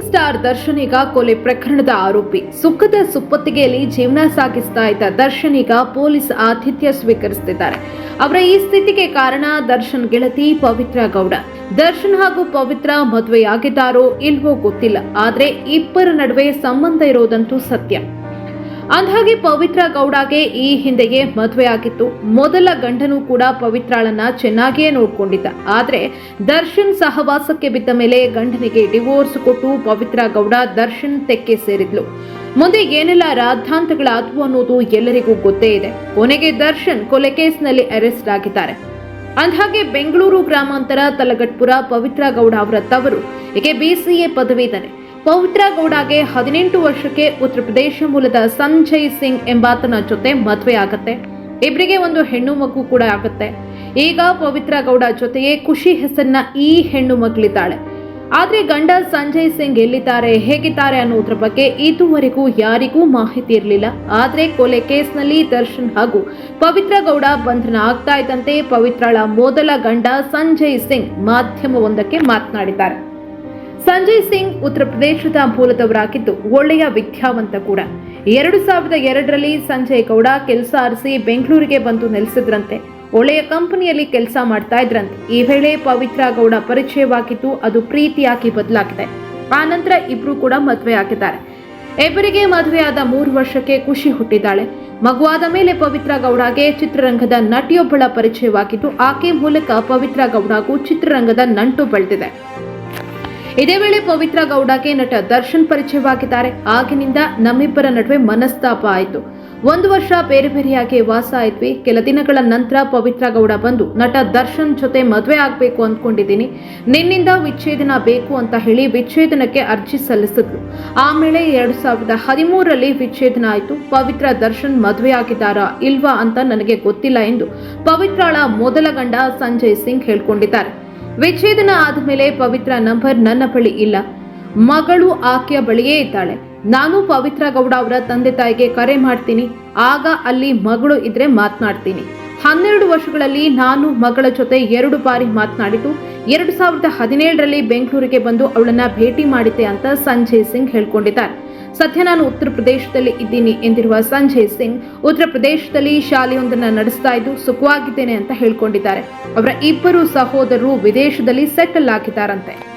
Rising star ದರ್ಶನಿಗ ಕೊಲೆ ಪ್ರಕರಣದ ಆರೋಪಿ. ಸುಖದ ಸುಪ್ಪತ್ತಿಗೆಯಲ್ಲಿ ಜೀವನ ಸಾಗಿಸ್ತಾ ಇದ್ದ ದರ್ಶನಿಗ ಪೊಲೀಸ್ ಆತಿಥ್ಯ ಸ್ವೀಕರಿಸುತ್ತಿದ್ದಾರೆ ಅವರ ಈ ಸ್ಥಿತಿಗೆ ಕಾರಣ ದರ್ಶನ್ ಗೆಳತಿ ಪವಿತ್ರ ಗೌಡ. ದರ್ಶನ್ ಹಾಗೂ ಪವಿತ್ರ ಮದುವೆಯಾಗಿದ್ದಾರೋ ಇಲ್ವೋ ಗೊತ್ತಿಲ್ಲ. ಆದ್ರೆ ಇಬ್ಬರ ನಡುವೆ ಸಂಬಂಧ ಇರೋದಂತೂ ಸತ್ಯ. ಅಂದ್ಹಾಗೆ ಪವಿತ್ರ ಗೌಡಗೆ ಈ ಹಿಂದೆಯೇ ಮದುವೆ ಆಗಿತ್ತು. ಮೊದಲ ಗಂಡನೂ ಕೂಡ ಪವಿತ್ರಾಳನ್ನ ಚೆನ್ನಾಗಿಯೇ ನೋಡ್ಕೊಂಡಿದ್ದ. ಆದರೆ ದರ್ಶನ್ ಸಹವಾಸಕ್ಕೆ ಬಿದ್ದ ಮೇಲೆ ಗಂಡನಿಗೆ ಡಿವೋರ್ಸ್ ಕೊಟ್ಟು ಪವಿತ್ರ ಗೌಡ ದರ್ಶನ್ ತೆಕ್ಕೆ ಸೇರಿದ್ಲು. ಮುಂದೆ ಏನೆಲ್ಲ ರಾದ್ಧಾಂತಗಳಾದವು ಅನ್ನೋದು ಎಲ್ಲರಿಗೂ ಗೊತ್ತೇ ಇದೆ. ಕೊನೆಗೆ ದರ್ಶನ್ ಕೊಲೆ ಕೇಸ್ನಲ್ಲಿ ಅರೆಸ್ಟ್ ಆಗಿದ್ದಾರೆ. ಅಂದ್ಹಾಗೆ ಬೆಂಗಳೂರು ಗ್ರಾಮಾಂತರ ತಲಗಟ್ಪುರ ಪವಿತ್ರ ಗೌಡ ಅವರ ತವರು, ಈಕೆ ಬಿಸಿಎ ಪದವೀಧರೆ. ಪವಿತ್ರ ಗೌಡಗೆ ಹದಿನೆಂಟು ವರ್ಷಕ್ಕೆ ಉತ್ತರ ಪ್ರದೇಶ ಮೂಲದ ಸಂಜಯ್ ಸಿಂಗ್ ಎಂಬಾತನ ಜೊತೆ ಮದುವೆ ಆಗತ್ತೆ. ಇಬ್ಬರಿಗೆ ಒಂದು ಹೆಣ್ಣು ಮಗು ಕೂಡ ಆಗುತ್ತೆ. ಈಗ ಪವಿತ್ರ ಗೌಡ ಜೊತೆಗೆ ಖುಷಿ ಹೆಸರಿನ ಈ ಹೆಣ್ಣು ಮಗಳಿದ್ದಾಳೆ. ಆದರೆ ಗಂಡ ಸಂಜಯ್ ಸಿಂಗ್ ಎಲ್ಲಿದ್ದಾರೆ, ಹೇಗಿದ್ದಾರೆ ಅನ್ನೋದ್ರ ಬಗ್ಗೆ ಇದುವರೆಗೂ ಯಾರಿಗೂ ಮಾಹಿತಿ ಇರಲಿಲ್ಲ. ಆದರೆ ಕೊಲೆ ಕೇಸ್ನಲ್ಲಿ ದರ್ಶನ್ ಹಾಗೂ ಪವಿತ್ರ ಗೌಡ ಬಂಧನ ಆಗ್ತಾ ಇದ್ದಂತೆ ಪವಿತ್ರಳ ಮೊದಲ ಗಂಡ ಸಂಜಯ್ ಸಿಂಗ್ ಮಾಧ್ಯಮವೊಂದಕ್ಕೆ ಮಾತನಾಡಿದ್ದಾರೆ. ಸಂಜಯ್ ಸಿಂಗ್ ಉತ್ತರ ಪ್ರದೇಶದ ಮೂಲದವರಾಗಿದ್ದು ಒಳ್ಳೆಯ ವಿದ್ಯಾವಂತ ಕೂಡ. ಎರಡು ಸಾವಿರದ ಎರಡರಲ್ಲಿ ಸಂಜಯ್ ಗೌಡ ಕೆಲಸ ಅರಸಿ ಬೆಂಗಳೂರಿಗೆ ಬಂದು ನೆಲೆಸಿದ್ರಂತೆ. ಒಳ್ಳೆಯ ಕಂಪನಿಯಲ್ಲಿ ಕೆಲಸ ಮಾಡ್ತಾ ಇದ್ರಂತೆ. ಈ ವೇಳೆ ಪವಿತ್ರ ಗೌಡ ಪರಿಚಯವಾಗಿದ್ದು ಅದು ಪ್ರೀತಿಯಾಗಿ ಬದಲಾಗಿದೆ. ಆ ನಂತರ ಇಬ್ರು ಕೂಡ ಮದುವೆ ಆಗಿದ್ದಾರೆ. ಇಬ್ಬರಿಗೆ ಮದುವೆಯಾದ ಮೂರು ವರ್ಷಕ್ಕೆ ಖುಷಿ ಹುಟ್ಟಿದ್ದಾಳೆ. ಮಗುವಾದ ಮೇಲೆ ಪವಿತ್ರ ಗೌಡಗೆ ಚಿತ್ರರಂಗದ ನಟಿಯೊಬ್ಬಳ ಪರಿಚಯವಾಗಿದ್ದು ಆಕೆ ಮೂಲಕ ಪವಿತ್ರ ಗೌಡಗೂ ಚಿತ್ರರಂಗದ ನಂಟು ಬೆಳೆದಿದೆ. ಇದೇ ವೇಳೆ ಪವಿತ್ರ ಗೌಡಗೆ ನಟ ದರ್ಶನ್ ಪರಿಚಯವಾಗಿದ್ದಾರೆ. ಆಗಿನಿಂದ ನಮ್ಮಿಬ್ಬರ ನಡುವೆ ಮನಸ್ತಾಪ ಆಯಿತು. ಒಂದು ವರ್ಷ ಬೇರೆ ಬೇರೆಯಾಗಿ ವಾಸ ಆಯ್ತ್ವಿ. ಕೆಲ ದಿನಗಳ ನಂತರ ಪವಿತ್ರ ಗೌಡ ಬಂದು ನಟ ದರ್ಶನ್ ಜೊತೆ ಮದುವೆ ಆಗಬೇಕು ಅಂದ್ಕೊಂಡಿದ್ದೀನಿ. ನಿನ್ನಿಂದ ವಿಚ್ಛೇದನ ಬೇಕು ಅಂತ ಹೇಳಿ ವಿಚ್ಛೇದನಕ್ಕೆ ಅರ್ಜಿ ಸಲ್ಲಿಸಿದ್ರು ಆಮೇಲೆ ಎರಡು ಸಾವಿರದ ಹದಿಮೂರರಲ್ಲಿ ವಿಚ್ಛೇದನ ಆಯಿತು. ಪವಿತ್ರ ದರ್ಶನ್ ಮದುವೆ ಆಗಿದ್ದಾರಾ ಇಲ್ವಾ ಅಂತ ನನಗೆ ಗೊತ್ತಿಲ್ಲ ಎಂದು ಪವಿತ್ರಳ ಮೊದಲ ಗಂಡ ಸಂಜಯ್ ಸಿಂಗ್ ಹೇಳ್ಕೊಂಡಿದ್ದಾರೆ. ವಿಚ್ಛೇದನ ಆದಮೇಲೆ ಪವಿತ್ರ ನಂಬರ್ ನನ್ನ ಬಳಿ ಇಲ್ಲ. ಮಗಳು ಆಕೆಯ ಬಳಿಯೇ ಇದ್ದಾಳೆ. ನಾನು ಪವಿತ್ರ ಗೌಡ ಅವರ ತಂದೆ ತಾಯಿಗೆ ಕರೆ ಮಾಡ್ತೀನಿ. ಆಗ ಅಲ್ಲಿ ಮಗಳು ಇದ್ರೆ ಮಾತನಾಡ್ತೀನಿ. ಹನ್ನೆರಡು ವರ್ಷಗಳಲ್ಲಿ ನಾನು ಮಗಳ ಜೊತೆ ಎರಡು ಬಾರಿ ಮಾತನಾಡಿತು ಎರಡು ಸಾವಿರದ ಹದಿನೇಳರಲ್ಲಿ ಬೆಂಗಳೂರಿಗೆ ಬಂದು ಅವಳನ್ನ ಭೇಟಿ ಮಾಡಿದ್ದೆ ಅಂತ ಸಂಜಯ್ ಸಿಂಗ್ ಹೇಳ್ಕೊಂಡಿದ್ದಾರೆ. ಸದ್ಯ ನಾನು ಉತ್ತರ ಪ್ರದೇಶದಲ್ಲಿ ಇದ್ದೀನಿ ಎಂದಿರುವ ಸಂಜಯ್ ಸಿಂಗ್ ಉತ್ತರ ಪ್ರದೇಶದಲ್ಲಿ ಶಾಲೆಯೊಂದನ್ನು ನಡೆಸ್ತಾ ಇದ್ದು ಸುಖವಾಗಿದ್ದೇನೆ ಅಂತ ಹೇಳ್ಕೊಂಡಿದ್ದಾರೆ. ಅವರ ಇಬ್ಬರು ಸಹೋದರರು ವಿದೇಶದಲ್ಲಿ ಸೆಟಲ್ ಆಗಿದ್ದಾರಂತೆ.